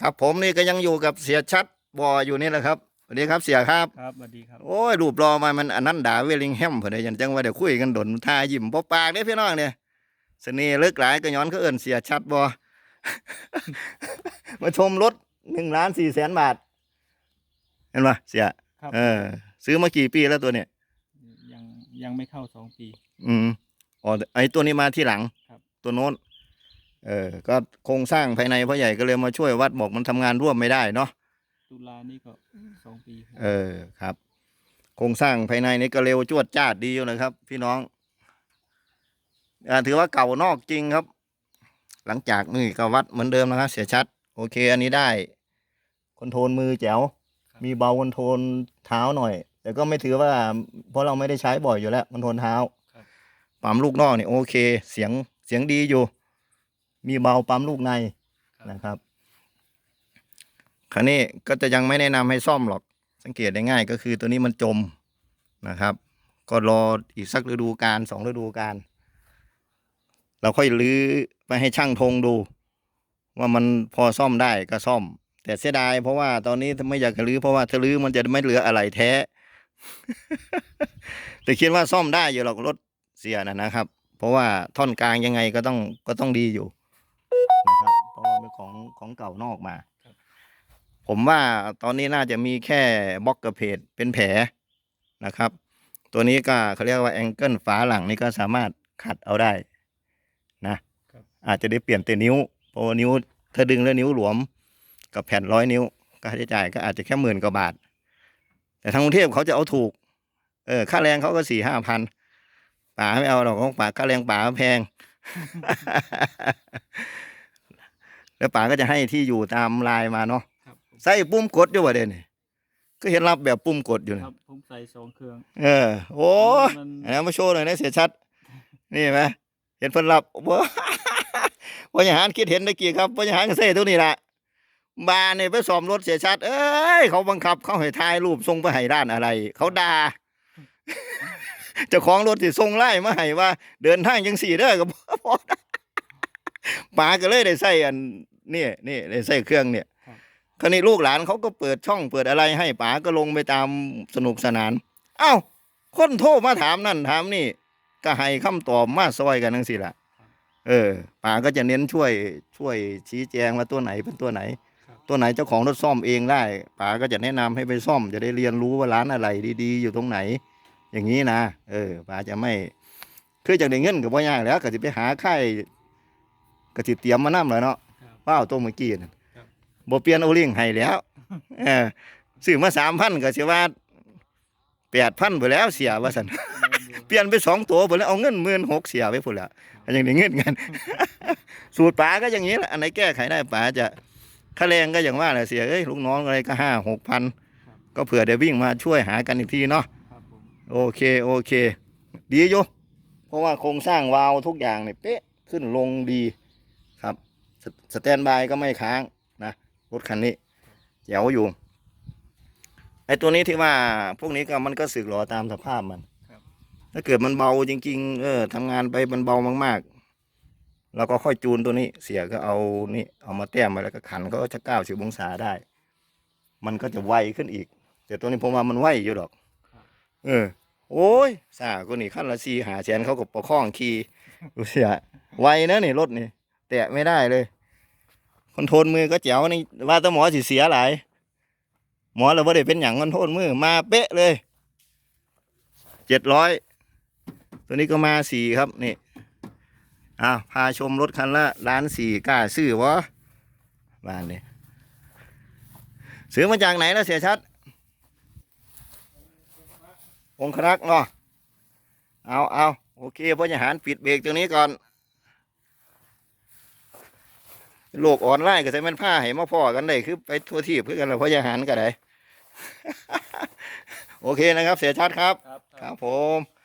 ครับผมนี่ก็ยังอยู่กับเสียชัดบออยู่นี่แหละครับสวัสดีครับเสียครับ ครับสวัสดีครับโอ้ยรูปรอมามันอันนั้นด่าเวลลิงแฮมเพิ่นได้ยันจังว่าเดี๋ยวคุยกันดนทายิ้มบ่ปากเด้พี่น้องเนี่ยเสน่ห์เลิกหลายก็ย้อนเขาเอิ้นเสียชัดบ่มาชมรถหนึ่งล้านสี่แสนบาท เห็นปะเสียครับเออ ซื้อมากี่ปีแล้วตัวเนี่ย ยังยังไม่เข้าสองปี อืมอ๋อไอตัวนี้มาที่หลังครับตัวโน้น เออ ก็โครงสร้างภายในพ่อใหญ่ก็เลยมาช่วยวัดบอกมันทำงานร่วมไม่ได้เนาะ ตุลานี่ก็สองปีครับเออครับ โครงสร้างภายในนี่ก็เร็วจวดจ้าดดีอยู่นะครับ พี่น้องอ่าถือว่าเก่านอกจริงครับ หลังจากนี่ก็วัดเหมือนเดิมนะครับ เสียชัด โอเค อันนี้ได้คอนโทรลมือแจ๋ว มีเบาคอนโทรลเท้าหน่อย แต่ก็ไม่ถือว่า เพราะเราไม่ได้ใช้บ่อยอยู่แล้วคอนโทรลเท้าครับ ปั๊มลูกนอกเนี่ยโอเค เสียงเสียงดีอยู่ มีเบาปั๊มลูกในครับนะครับคราวนี้ก็จะยังไม่แนะนำให้ซ่อมหรอก สังเกตได้ง่ายก็คือตัวนี้มันจมนะครับ ก็รออีกสักฤดูกาลสองฤดูกาลเราค่อยลื้อไปให้ช่างธงดู ว่ามันพอซ่อมได้ก็ซ่อม แต่เสียดายเพราะว่าตอนนี้ถ้าไม่อยากจะลื้อเพราะว่าถ้าลื้อมันจะไม่เหลืออะไรแท้ แต่คิดว่าซ่อมได้อยู่หรอกรถเสียนะนะครับ เพราะว่าท่อนกลางยังไงก็ต้องก็ต้องดีอยู่ ของของเก่านอกมา ผมว่าตอนนี้น่าจะมีแค่บล็อกกระเพดเป็นแผลนะครับ ตัวนี้ก็เขาเรียกว่าแองเกิลฝาหลังนี่ก็สามารถขัดเอาได้นะครับอาจจะได้เปลี่ยนแต่นิ้วเพราะว่านิ้วถ้าดึงแล้วนิ้วหลวมกับแผ่นร้อยนิ้วค่าใช้จ่ายก็อาจจะแค่หมื่นกว่าบาท แต่ทางกรุงเทพเขาจะเอาถูก เออค่าแรงเขาก็สี่ห้าพันป๋าไม่เอาหรอกของป๋าค่าแรงป๋าแพง แล้วป๋าก็จะให้ที่อยู่ตามไลน์มาเนาะครับผมใส่ปุ่มกดอยู่ว่าเด่นก็เห็นรับแบบปุ่มกดอยู่คนะรับผมใส่สองเครื่อง เออ โอ้มัน อันนี้มาโชว์หน่อยนะเสียชัด นี่เห็นไหมเห็นเพิ่นรับว้าพญาหารคิดเห็นตะกี้ครับพญาหารก็เซ่ตัวนี้แหละบานเนี่ยไปสอมรถเสียชัด เอ้ยเขาบังคับเขาให้ถ่ายรูปส่งไปให้ด้านอะไร เขาด่า เจ้าของรถที่ส่งไล่มาให้ว่า เดินทางยังสี่เด้อกับพอป๋าก็เลยได้ใส่อัน นี่นี่ได้ใส่เครื่องเนี่ยคราวนี้ลูกหลานเขาก็เปิดช่องเปิดอะไรให้ป๋าก็ลงไปตามสนุกสนาน เอ้า คนโทรมาถามนั่นถามนี่ ก็ให้คำตอบมาซอยกันทั้งสิละเออป๋าก็จะเน้นช่วยช่วยชี้แจงว่าตัวไหนเป็นตัวไหนครับตัวไหนเจ้าของรถซ่อมเองได้ป๋าก็จะแนะนำให้ไปซ่อม จะได้เรียนรู้ว่าร้านอะไรดีๆ อยู่ตรงไหน อย่างนี้นะเออป๋าจะไม่คือจากได้เงินกับว่ายากแล้วก็จะไปหาค่ายก็สิเตรียมมานํเลยเนาะครับ ว้าวตัวเมื่อกี้นั่นครับบ่เปลี่ยนโอลิงให้แล้วเออซื้อมาสามพันก็สิว่าแปดพันไปแล้วเสียว่าสันเปลี่ยนไปสองตัวไปแล้วเอาเงินหมื่นหกเสียไปพุ่นละยังได้เงินกันสูตรป๋าก็อย่างนี้แหละอันไหนแก้ไขได้ป๋าจะค่าแรงก็อย่างว่าแหละเสียเอ้ยลูกน้องอะไรก็ห้าหกพันก็เผื่อได้วิ่งมาช่วยหากันอีกทีเนาะครับผมโอเคโอเค ดีอยู่เพราะว่าโครงสร้างวาล์วทุกอย่างเนี่ยเป๊ะขึ้นลงดีครับ สสแตนบายก็ไม่ค้างนะรถคันนี้แจ๋วอยู่ไอ้ตัวนี้ที่ว่าพวกนี้ก็มันก็สึกหรอตามสภาพมันครับถ้าเกิดมันเบาจริง ๆ เออทำงานไปมันเบามากๆเราก็ค่อยจูนตัวนี้ เสียก็เอานี่เอามาแต้มมาแล้วก็ขันก็จะเก้าสิบองศาได้ มันก็จะไวขึ้นอีก แต่ตัวนี้ผมว่ามันไวอยู่ดอก เออ โอ้ยสาก็นี่ขั้นละสี่หาแสนเขาก็ประคองขี่ดูเสียไวนะนี่รถนี่ แตะไม่ได้เลยคอนโทรลมือก็แจ๋วนี่ว่าแตหมอสิเสียหลาย หมอเราไม่ได้เป็นอย่างคอนโทรลมือมาเป๊ะเลยเจ็ดร้อยตัวนี้ก็มาสี่ครับนี่อ้าวพาชมรถคันละล้านสี่กล้าซื้อวะบ้านนี่ซื้อมาจากไหนแล้วเสียชัด องครักษ์เนาะเอาเอาโอเคพจหารปิดเบรกตรงนี้ก่อน โลกออนไลน์ก็ใช้มันผ้าให้มาพ่อกันได้คือไปทั่วทีบคือกันแล้วพจหารก็ได้ โอเคนะครับ เสียชัดครับ ครับครับผม